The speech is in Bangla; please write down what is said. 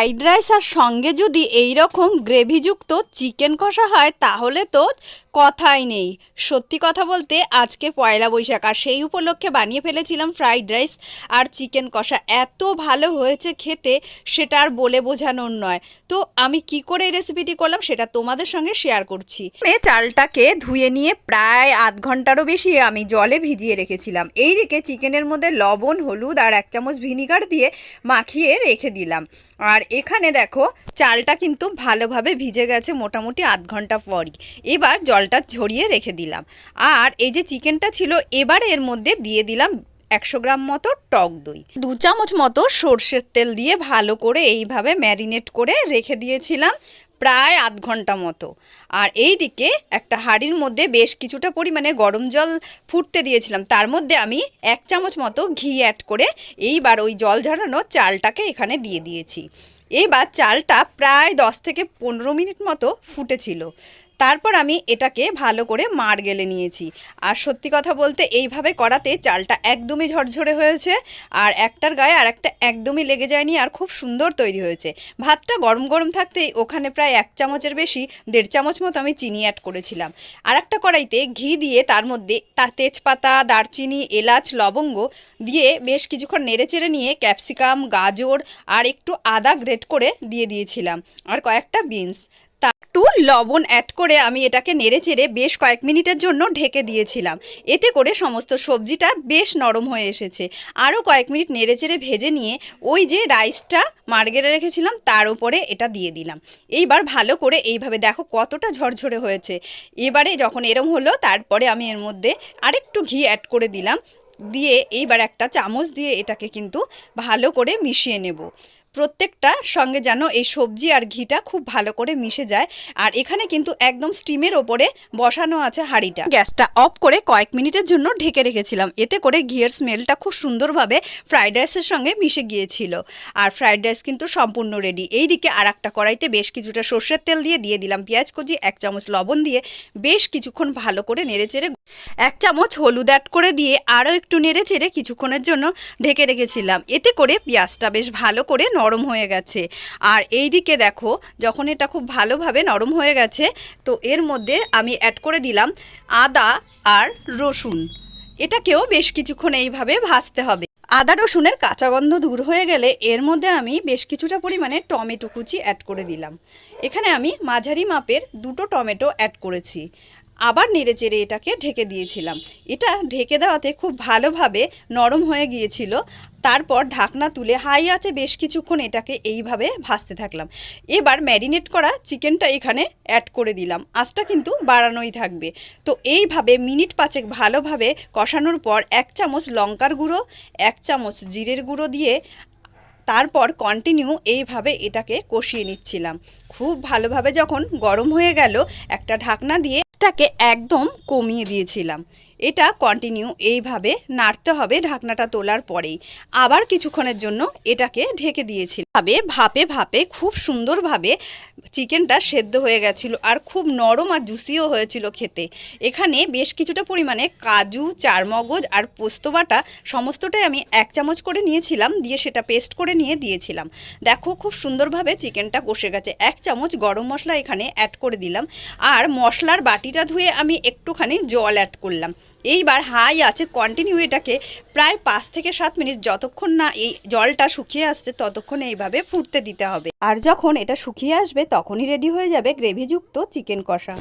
ফ্রাইড রাইস আর সঙ্গে যদি এই রকম গ্রেভিযুক্ত চিকেন কষা হয় তাহলে তো কথাই নেই। সত্যি কথা বলতে আজকে পয়লা বৈশাখ, আর সেই উপলক্ষে বানিয়ে ফেলেছিলাম ফ্রাইড রাইস আর চিকেন কষা। এত ভালো হয়েছে খেতে, সেটা আর বলে বোঝানোর নয়। তো আমি কি করে এই রেসিপিটি করলাম, সেটা তোমাদের সঙ্গে শেয়ার করছি। চালটাকে ধুয়ে নিয়ে প্রায় আধ ঘন্টারও বেশি আমি জলে ভিজিয়ে রেখেছিলাম। এই দিকে চিকেনের মধ্যে লবণ, হলুদ আর এক চামচ ভিনিগার দিয়ে মাখিয়ে রেখে দিলাম। আর এখানে দেখো, চালটা কিন্তু ভালোভাবে ভিজে গেছে মোটামুটি আধ ঘণ্টা পরই। এবার জলটা ঝরিয়ে রেখে দিলাম। আর এই যে চিকেনটা ছিল, এবার এর মধ্যে দিয়ে দিলাম একশো গ্রাম মতো টক দই। দু চামচ মতো সর্ষের তেল দিয়ে ভালো করে এইভাবে ম্যারিনেট করে রেখে দিয়েছিলাম প্রায় আধ ঘণ্টা মতো। আর এই দিকে একটা হাঁড়ির মধ্যে বেশ কিছুটা পরিমাণে গরম জল ফুটতে দিয়েছিলাম। তার মধ্যে আমি এক চামচ মতো ঘি অ্যাড করে এইবার ওই জল ঝরানো চালটাকে এখানে দিয়ে দিয়েছি। এবার চালটা প্রায় দশ থেকে পনেরো মিনিট মতো ফুটেছিল। তারপর আমি এটাকে ভালো করে মার গেলে নিয়েছি। আর সত্যি কথা বলতে এইভাবে করাতে চালটা একদমই ঝরঝরে হয়েছে, আর একটার গায়ে আর একটা একদমই লেগে যায়নি আর খুব সুন্দর তৈরি হয়েছে। ভাতটা গরম গরম থাকতেই ওখানে প্রায় এক চামচের বেশি, দেড় চামচ মতো আমি চিনি অ্যাড করেছিলাম। আর একটা কড়াইতে ঘি দিয়ে তার মধ্যে তা তেজপাতা, দারচিনি, এলাচ, লবঙ্গ দিয়ে বেশ কিছুক্ষণ নেড়ে চেড়ে নিয়ে ক্যাপসিকাম, গাজর আর একটু আদা গ্রেট করে দিয়ে দিয়েছিলাম। আর কয়েকটা বিনস লবণ অ্যাড করে আমি এটাকে নেড়ে চেড়ে বেশ কয়েক মিনিটের জন্য ঢেকে দিয়েছিলাম। এতে করে সমস্ত সবজিটা বেশ নরম হয়ে এসেছে। আরও কয়েক মিনিট নেড়ে চেড়ে ভেজে নিয়ে ওই যে রাইসটা মার্গেরে রেখেছিলাম, তার উপরে এটা দিয়ে দিলাম। এইবার ভালো করে এইভাবে দেখো কতটা ঝরঝরে হয়েছে। এবারে যখন এরম হলো, তারপরে আমি এর মধ্যে আরেকটু ঘি অ্যাড করে দিলাম। দিয়ে এইবার একটা চামচ দিয়ে এটাকে কিন্তু ভালো করে মিশিয়ে নেব। প্রত্যেকটা সঙ্গে যেন এই সবজি আর ঘিটা খুব ভালো করে মিশে যায়। আর এখানে কিন্তু একদম স্টিমের ওপরে বসানো আছে হাঁড়িটা। গ্যাসটা অফ করে কয়েক মিনিটের জন্য ঢেকে রেখেছিলাম। এতে করে ঘিয়ের স্মেলটা খুব সুন্দরভাবে ফ্রাইড রাইসের সঙ্গে মিশে গিয়েছিল। আর ফ্রাইড রাইস কিন্তু সম্পূর্ণ রেডি এইদিকে আর একটা কড়াইতে বেশ কিছুটা সর্ষের তেল দিয়ে দিয়ে দিলাম। পেঁয়াজ কুচি, এক চামচ লবণ দিয়ে বেশ কিছুক্ষণ ভালো করে নেড়ে চেড়ে এক চামচ হলুদ অ্যাড করে দিয়ে আরও একটু নেড়ে চেড়ে কিছুক্ষণের জন্য ঢেকে রেখেছিলাম। এতে করে পেঁয়াজটা বেশ ভালো করে নরম হয়ে গেছে। আর এই দিকে দেখো, যখন এটা খুব ভালোভাবে নরম হয়ে গেছে, তো এর মধ্যে আমি অ্যাড করে দিলাম আদা আর রসুন। এটাকেও বেশ কিছুক্ষণ এইভাবে ভাজতে হবে। আদা রসুনের কাঁচা গন্ধ দূর হয়ে গেলে এর মধ্যে আমি বেশ কিছুটা পরিমাণে টমেটো কুচি অ্যাড করে দিলাম। এখানে আমি মাঝারি মাপের দুটো টমেটো অ্যাড করেছি। আবার নেড়ে চেড়ে এটাকে ঢেকে দিয়েছিলাম। এটা ঢেকে দেওয়াতে খুব ভালোভাবে নরম হয়ে গিয়েছিল। তারপর ঢাকনা তুলে হাই আছে বেশ কিছুক্ষণ এটাকে এইভাবে ভাজতে থাকলাম। এবার ম্যারিনেট করা চিকেনটা এখানে অ্যাড করে দিলাম। আঁচটা কিন্তু বাড়ানোই থাকবে। তো এইভাবে মিনিট পাঁচেক ভালোভাবে কষানোর পর এক চামচ লঙ্কার গুঁড়ো, এক চামচ জিরের গুঁড়ো দিয়ে তারপর কন্টিনিউ এইভাবে এটাকে কষিয়ে নিচ্ছিলাম। খুব ভালোভাবে যখন গরম হয়ে গেল, একটা ঢাকনা দিয়ে এটাকে একদম কমিয়ে দিয়েছিলাম। এটা কন্টিনিউ এইভাবে নাড়তে হবে, ঢাকনাটা তোলার পরেই। আবার কিছুক্ষণের জন্য এটাকে ঢেকে দিয়েছিল ভাবে, ভাপে ভাপে, খুব সুন্দরভাবে চিকেনটা সেদ্ধ হয়ে গেছিল আর খুব নরম আর জুসিও হয়েছিল খেতে। এখানে বেশ কিছুটা পরিমাণে কাজু, চারমগজ আর পোস্ত বাটা সমস্তটাই আমি এক চামচ করে নিয়েছিলাম, দিয়ে সেটা পেস্ট করে নিয়ে দিয়েছিলাম। দেখো খুব সুন্দরভাবে চিকেনটা কষে গেছে। এক চামচ গরম মশলা এখানে অ্যাড করে দিলাম আর মশলার বাটিটা ধুয়ে আমি একটুখানি জল অ্যাড করলাম। এইবার হাই আছে কন্টিনিউ এটাকে প্রায় পাঁচ থেকে সাত মিনিট যতক্ষণ না এই জলটা শুকিয়ে আসছে ততক্ষণ এইভাবে ফুটতে দিতে হবে। আর যখন এটা শুকিয়ে আসবে, তখনই রেডি হয়ে যাবে গ্রেভিযুক্ত চিকেন কষা।